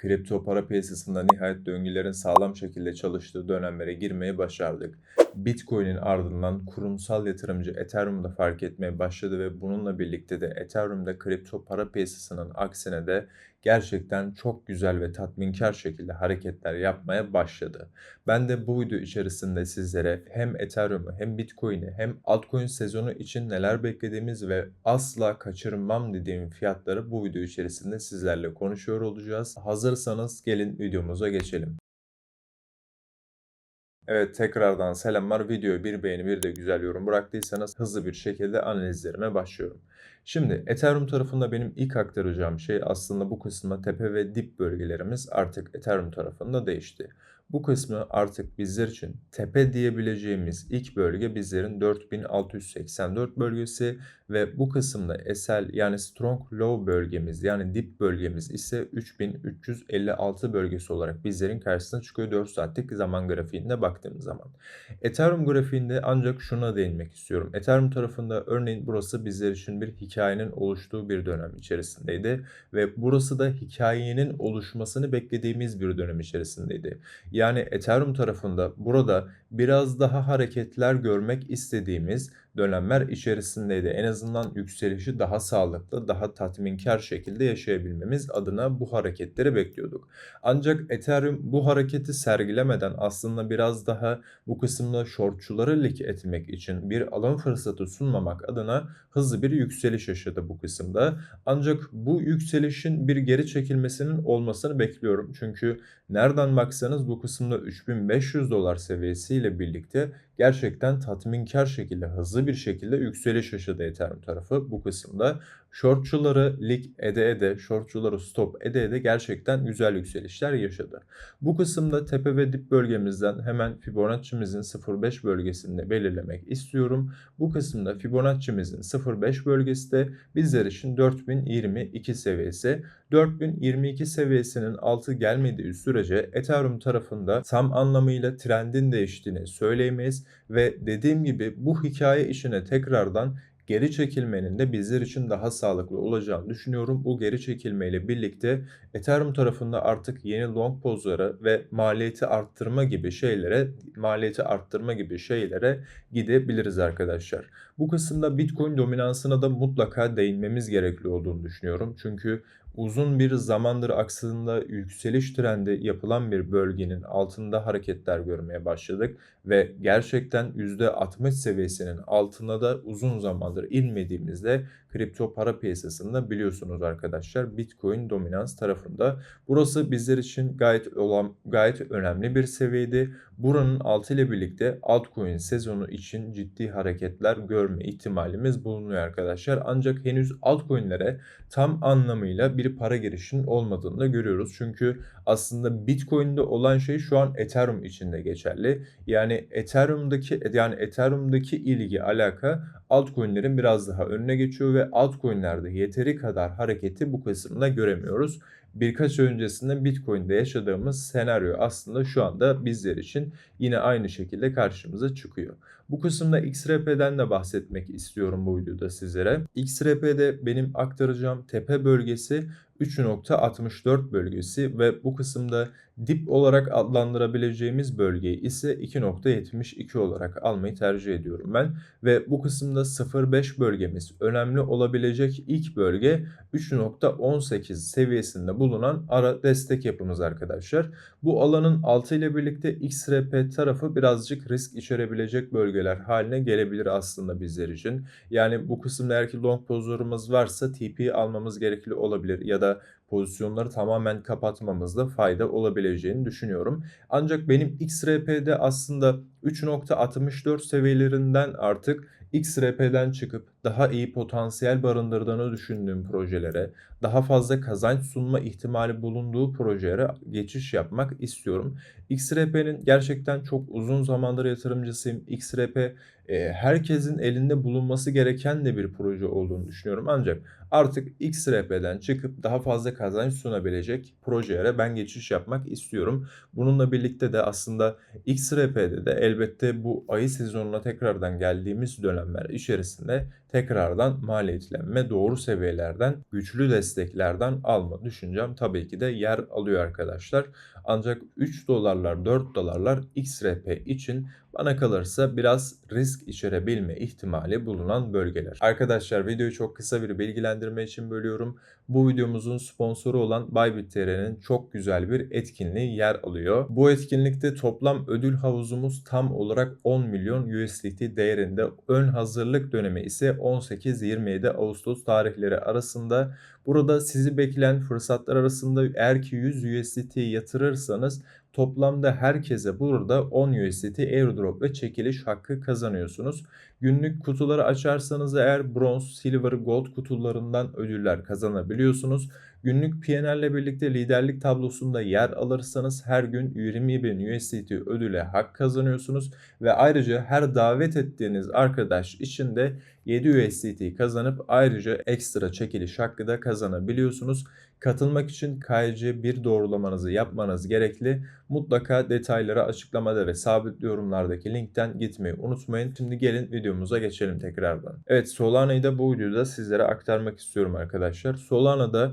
kripto para piyasasında nihayet döngülerin sağlam şekilde çalıştığı dönemlere girmeyi başardık. Bitcoin'in ardından kurumsal yatırımcı Ethereum'da fark etmeye başladı ve bununla birlikte de Ethereum'da kripto para piyasasının aksine de gerçekten çok güzel ve tatminkar şekilde hareketler yapmaya başladı. Ben de bu video içerisinde sizlere hem Ethereum'u hem Bitcoin'i hem altcoin sezonu için neler beklediğimiz ve asla kaçırmam dediğim fiyatları bu video içerisinde sizlerle konuşuyor olacağız. Hazırsanız gelin videomuza geçelim. Evet tekrardan selamlar. Videoya bir beğeni bir de güzel yorum bıraktıysanız hızlı bir şekilde analizlerime başlıyorum. Şimdi Ethereum tarafında benim ilk aktaracağım şey aslında bu kısımda tepe ve dip bölgelerimiz artık Ethereum tarafında değişti. Bu kısmı artık bizler için tepe diyebileceğimiz ilk bölge bizlerin 4684 bölgesi ve bu kısımda SL yani Strong Low bölgemiz yani dip bölgemiz ise 3356 bölgesi olarak bizlerin karşısına çıkıyor 4 saatlik zaman grafiğinde baktığımız zaman. Ethereum grafiğinde ancak şuna değinmek istiyorum. Ethereum tarafında örneğin burası bizler için bir hikayenin oluştuğu bir dönem içerisindeydi ve burası da hikayenin oluşmasını beklediğimiz bir dönem içerisindeydi. Yani Ethereum tarafında burada biraz daha hareketler görmek istediğimiz dönemler içerisindeydi. En azından yükselişi daha sağlıklı, daha tatminkar şekilde yaşayabilmemiz adına bu hareketleri bekliyorduk. Ancak Ethereum bu hareketi sergilemeden aslında biraz daha bu kısımda shortçuları lik etmek için bir alım fırsatı sunmamak adına hızlı bir yükseliş yaşadı bu kısımda. Ancak bu yükselişin bir geri çekilmesinin olmasını bekliyorum. Çünkü nereden baksanız bu kısımda 3500 dolar seviyesiyle birlikte gerçekten tatminkar şekilde, hızlı bir şekilde yükseliş yaşadı Ethereum tarafı bu kısımda. Shortçuları lig ede ede, shortçuları stop ede ede gerçekten güzel yükselişler yaşadı. Bu kısımda tepe ve dip bölgemizden hemen Fibonacci'mizin 0.5 bölgesinde belirlemek istiyorum. Bu kısımda Fibonacci'mizin 0.5 bölgesi de bizler için 4022 seviyesi. 4022 seviyesinin altı gelmediği sürece Ethereum tarafında tam anlamıyla trendin değiştiğini söyleyemeyiz ve dediğim gibi bu hikaye işine tekrardan geri çekilmenin de bizler için daha sağlıklı olacağını düşünüyorum. Bu geri çekilmeyle birlikte Ethereum tarafında artık yeni long pozlara ve maliyeti arttırma gibi şeylere, maliyeti arttırma gibi şeylere gidebiliriz arkadaşlar. Bu kısımda Bitcoin dominansına da mutlaka değinmemiz gerekli olduğunu düşünüyorum. Çünkü uzun bir zamandır aksında yükseliş trendi yapılan bir bölgenin altında hareketler görmeye başladık ve gerçekten %60 seviyesinin altına da uzun zamandır inmediğimizde kripto para piyasasında biliyorsunuz arkadaşlar Bitcoin dominans tarafında. Burası bizler için gayet olan gayet önemli bir seviyedi. Buranın altı ile birlikte altcoin sezonu için ciddi hareketler görme ihtimalimiz bulunuyor arkadaşlar. Ancak henüz altcoin'lere tam anlamıyla bir para girişinin olmadığını da görüyoruz. Çünkü aslında Bitcoin'de olan şey şu an Ethereum için de geçerli. Yani Ethereum'daki yani Ethereum'daki ilgi alaka altcoin'lerin biraz daha önüne geçiyor ve altcoin'lerde yeteri kadar hareketi bu kısımda göremiyoruz birkaç öncesinde Bitcoin'de yaşadığımız senaryo aslında şu anda bizler için yine aynı şekilde karşımıza çıkıyor. Bu kısımda XRP'den de bahsetmek istiyorum bu videoda sizlere. XRP'de benim aktaracağım tepe bölgesi 3.64 bölgesi ve bu kısımda dip olarak adlandırabileceğimiz bölgeyi ise 2.72 olarak almayı tercih ediyorum ben. Ve bu kısımda 0.5 bölgemiz önemli olabilecek ilk bölge 3.18 seviyesinde bulunan ara destek yapımız arkadaşlar. Bu alanın altı ile birlikte XRP tarafı birazcık risk içerebilecek bölgeler haline gelebilir aslında bizler için. Yani bu kısımda eğer ki long pozlarımız varsa TP almamız gerekli olabilir ya da pozisyonları tamamen kapatmamızda fayda olabileceğini düşünüyorum. Ancak benim XRP'de aslında 3.64 seviyelerinden artık XRP'den çıkıp daha iyi potansiyel barındırdığını düşündüğüm projelere, daha fazla kazanç sunma ihtimali bulunduğu projelere geçiş yapmak istiyorum. XRP'nin gerçekten çok uzun zamandır yatırımcısıyım. XRP e, herkesin elinde bulunması gereken de bir proje olduğunu düşünüyorum. Ancak artık XRP'den çıkıp daha fazla kazanç sunabilecek projelere ben geçiş yapmak istiyorum. Bununla birlikte de aslında XRP'de de elbette bu ayı sezonuna tekrardan geldiğimiz dönemler içerisinde tekrardan maliyetlenme doğru seviyelerden, güçlü desteklerden alma düşüncem tabii ki de yer alıyor arkadaşlar. Ancak 3 dolarlar 4 dolarlar XRP için bana kalırsa biraz risk içerebilme ihtimali bulunan bölgeler. Arkadaşlar videoyu çok kısa bir bilgilendirme için bölüyorum. Bu videomuzun sponsoru olan Bybit.tr'nin çok güzel bir etkinliği yer alıyor. Bu etkinlikte toplam ödül havuzumuz tam olarak 10 milyon USDT değerinde. Ön hazırlık dönemi ise 18-27 Ağustos tarihleri arasında. Burada sizi bekleyen fırsatlar arasında eğer ki 100 USDT yatırırsanız toplamda herkese burada 10 USDT airdrop ve çekiliş hakkı kazanıyorsunuz. Günlük kutuları açarsanız eğer bronz, silver, gold kutularından ödüller kazanabiliyorsunuz. Günlük PNL birlikte liderlik tablosunda yer alırsanız her gün 20 bin USDT ödüle hak kazanıyorsunuz. Ve ayrıca her davet ettiğiniz arkadaş için de 7 USDT kazanıp ayrıca ekstra çekiliş hakkı da kazanabiliyorsunuz. Katılmak için KYC bir doğrulamanızı yapmanız gerekli. Mutlaka detayları açıklamada ve sabit yorumlardaki linkten gitmeyi unutmayın. Şimdi gelin videomuza geçelim tekrardan. Evet Solana'yı da bu videoda sizlere aktarmak istiyorum arkadaşlar. Solana'da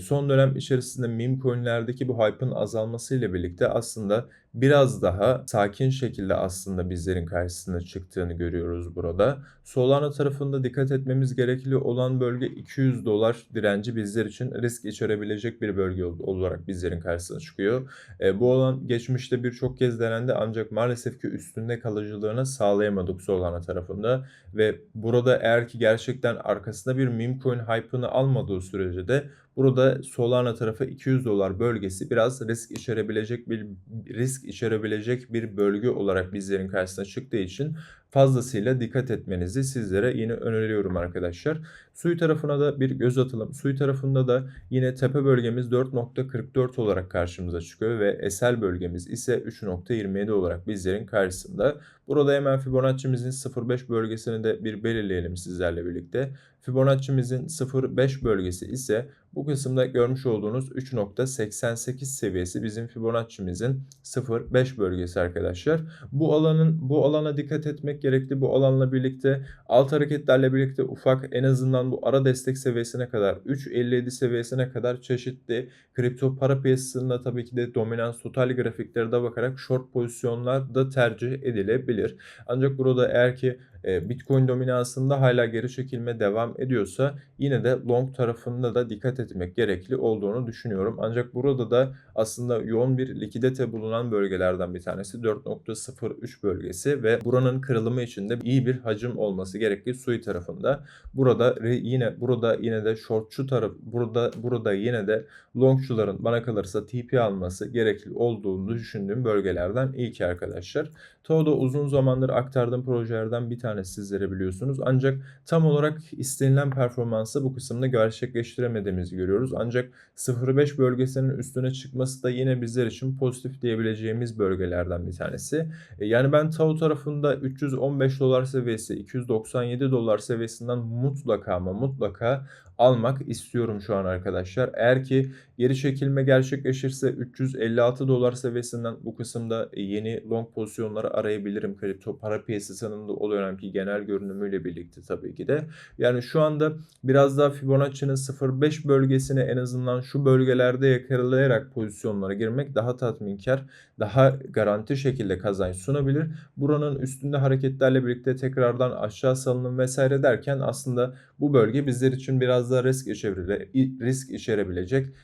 son dönem içerisinde meme coinlerdeki bu hype'ın azalmasıyla birlikte aslında biraz daha sakin şekilde aslında bizlerin karşısına çıktığını görüyoruz burada. Solana tarafında dikkat etmemiz gerekli olan bölge 200 dolar direnci bizler için risk içerebilecek bir bölge olarak bizlerin karşısına çıkıyor. Bu olan geçmişte birçok kez denendi ancak maalesef ki üstünde kalıcılığını sağlayamadık Solana tarafında ve burada eğer ki gerçekten arkasında bir meme coin hype'ını almadığı sürece de Burada Solana tarafı 200 dolar bölgesi biraz risk içerebilecek bir risk içerebilecek bir bölge olarak bizlerin karşısına çıktığı için fazlasıyla dikkat etmenizi sizlere yine öneriyorum arkadaşlar. Suyu tarafına da bir göz atalım. Suyu tarafında da yine tepe bölgemiz 4.44 olarak karşımıza çıkıyor ve esel bölgemiz ise 3.27 olarak bizlerin karşısında. Burada hemen Fibonacci'mizin 0.5 bölgesini de bir belirleyelim sizlerle birlikte. Fibonacci'mizin 0.5 bölgesi ise bu kısımda görmüş olduğunuz 3.88 seviyesi bizim Fibonacci'mizin 0.5 bölgesi arkadaşlar. Bu alanın bu alana dikkat etmek gerekli. Bu alanla birlikte alt hareketlerle birlikte ufak en azından bu ara destek seviyesine kadar 3.57 seviyesine kadar çeşitli kripto para piyasasında tabii ki de dominans total grafiklere de bakarak short pozisyonlar da tercih edilebilir. Ancak burada eğer ki Bitcoin dominansında hala geri çekilme devam ediyorsa yine de long tarafında da dikkat etmek gerekli olduğunu düşünüyorum. Ancak burada da aslında yoğun bir likidite bulunan bölgelerden bir tanesi 4.03 bölgesi ve buranın kırılımı için de iyi bir hacim olması gerekli sui tarafında. Burada yine burada yine de shortçu taraf burada burada yine de longçuların bana kalırsa TP alması gerekli olduğunu düşündüğüm bölgelerden ilki arkadaşlar. Todo'da uzun zamandır aktardığım projelerden bir tanesi sizlere biliyorsunuz. Ancak tam olarak istenilen performansı bu kısımda gerçekleştiremediğimizi görüyoruz. Ancak 0.5 bölgesinin üstüne çıkması da yine bizler için pozitif diyebileceğimiz bölgelerden bir tanesi. E, yani ben Tau tarafında 315 dolar seviyesi, 297 dolar seviyesinden mutlaka ama mutlaka almak istiyorum şu an arkadaşlar. Eğer ki geri çekilme gerçekleşirse 356 dolar seviyesinden bu kısımda yeni long pozisyonları arayabilirim. Kripto para piyasasının da o dönemki genel görünümüyle birlikte tabii ki de. Yani şu anda biraz daha Fibonacci'nin 0.5 bölgesine en azından şu bölgelerde yakalayarak pozisyonlara girmek daha tatminkar, daha garanti şekilde kazanç sunabilir. Buranın üstünde hareketlerle birlikte tekrardan aşağı salınım vesaire derken aslında bu bölge bizler için biraz daha risk, içerile, risk içerebilecek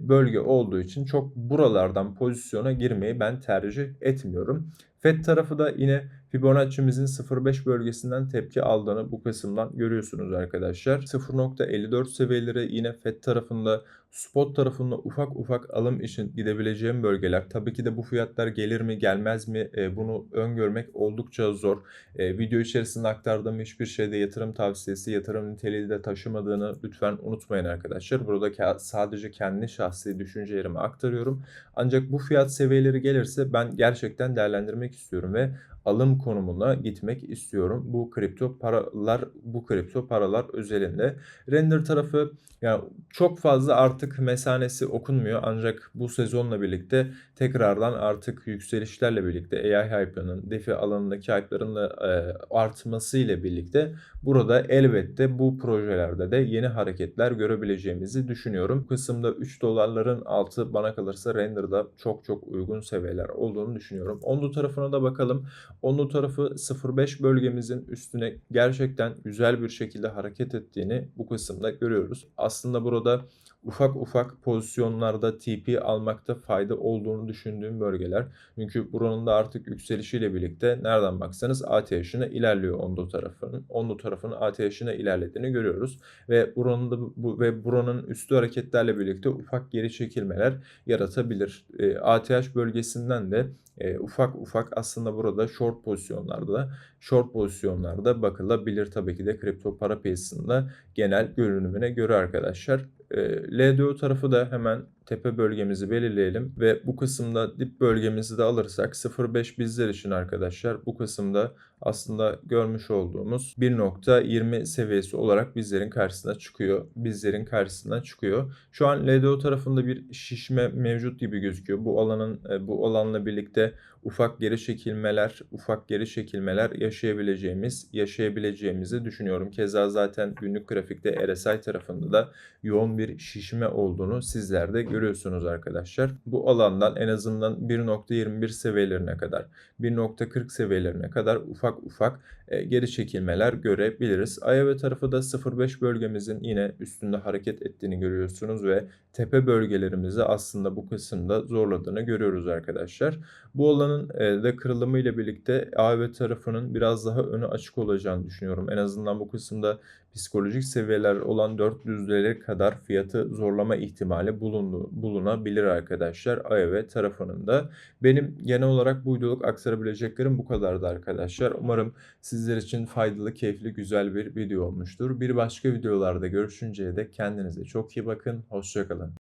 bölge olduğu için çok buralardan pozisyona girmeyi ben tercih etmiyorum. FED tarafı da yine Fibonacci'mizin 0.5 bölgesinden tepki aldığını bu kısımdan görüyorsunuz arkadaşlar. 0.54 seviyeleri yine FED tarafında spot tarafında ufak ufak alım için gidebileceğim bölgeler. Tabii ki de bu fiyatlar gelir mi gelmez mi e, bunu öngörmek oldukça zor. E, video içerisinde aktardığım hiçbir şeyde yatırım tavsiyesi, yatırım niteliği de taşımadığını lütfen unutmayın arkadaşlar. Burada sadece kendi şahsi düşüncelerimi aktarıyorum. Ancak bu fiyat seviyeleri gelirse ben gerçekten değerlendirmek istiyorum ve alım konumuna gitmek istiyorum. Bu kripto paralar bu kripto paralar özelinde. Render tarafı yani çok fazla artık mesanesi okunmuyor ancak bu sezonla birlikte tekrardan artık yükselişlerle birlikte AI hype'ının, DeFi alanındaki hype'ların e, artması ile birlikte burada elbette bu projelerde de yeni hareketler görebileceğimizi düşünüyorum. Kısımda 3 dolarların altı bana kalırsa render'da çok çok uygun seviyeler olduğunu düşünüyorum. Ondu tarafına da bakalım. Ondu tarafı 0.5 bölgemizin üstüne gerçekten güzel bir şekilde hareket ettiğini bu kısımda görüyoruz. Aslında burada ufak ufak pozisyonlarda TP almakta fayda olduğunu düşündüğüm bölgeler. Çünkü buranın da artık yükselişiyle birlikte nereden baksanız ATH'ine ilerliyor Ondo tarafının. Ondo tarafının ATH'ine ilerlediğini görüyoruz. Ve buranın da bu ve buranın üstü hareketlerle birlikte ufak geri çekilmeler yaratabilir. E, ATH bölgesinden de e, ufak ufak aslında burada short pozisyonlarda short pozisyonlarda bakılabilir tabii ki de kripto para piyasasında genel görünümüne göre arkadaşlar. E, LDO tarafı da hemen tepe bölgemizi belirleyelim ve bu kısımda dip bölgemizi de alırsak 0.5 bizler için arkadaşlar bu kısımda aslında görmüş olduğumuz 1.20 seviyesi olarak bizlerin karşısına çıkıyor. Bizlerin karşısına çıkıyor. Şu an LDO tarafında bir şişme mevcut gibi gözüküyor. Bu alanın bu alanla birlikte ufak geri çekilmeler, ufak geri çekilmeler yaşayabileceğimiz, yaşayabileceğimizi düşünüyorum. Keza zaten günlük grafikte RSI tarafında da yoğun bir şişme olduğunu sizler de görüyorsunuz arkadaşlar. Bu alandan en azından 1.21 seviyelerine kadar, 1.40 seviyelerine kadar ufak ufak geri çekilmeler görebiliriz. IAV tarafı da 0.5 bölgemizin yine üstünde hareket ettiğini görüyorsunuz ve tepe bölgelerimizi aslında bu kısımda zorladığını görüyoruz arkadaşlar. Bu alanın da kırılımı ile birlikte AV tarafının biraz daha önü açık olacağını düşünüyorum. En azından bu kısımda psikolojik seviyeler olan 400'lere kadar fiyatı zorlama ihtimali bulundu, bulunabilir arkadaşlar AEV tarafının da. Benim genel olarak bu videoluk aktarabileceklerim bu kadardı arkadaşlar. Umarım sizler için faydalı, keyifli, güzel bir video olmuştur. Bir başka videolarda görüşünceye dek kendinize çok iyi bakın. Hoşçakalın.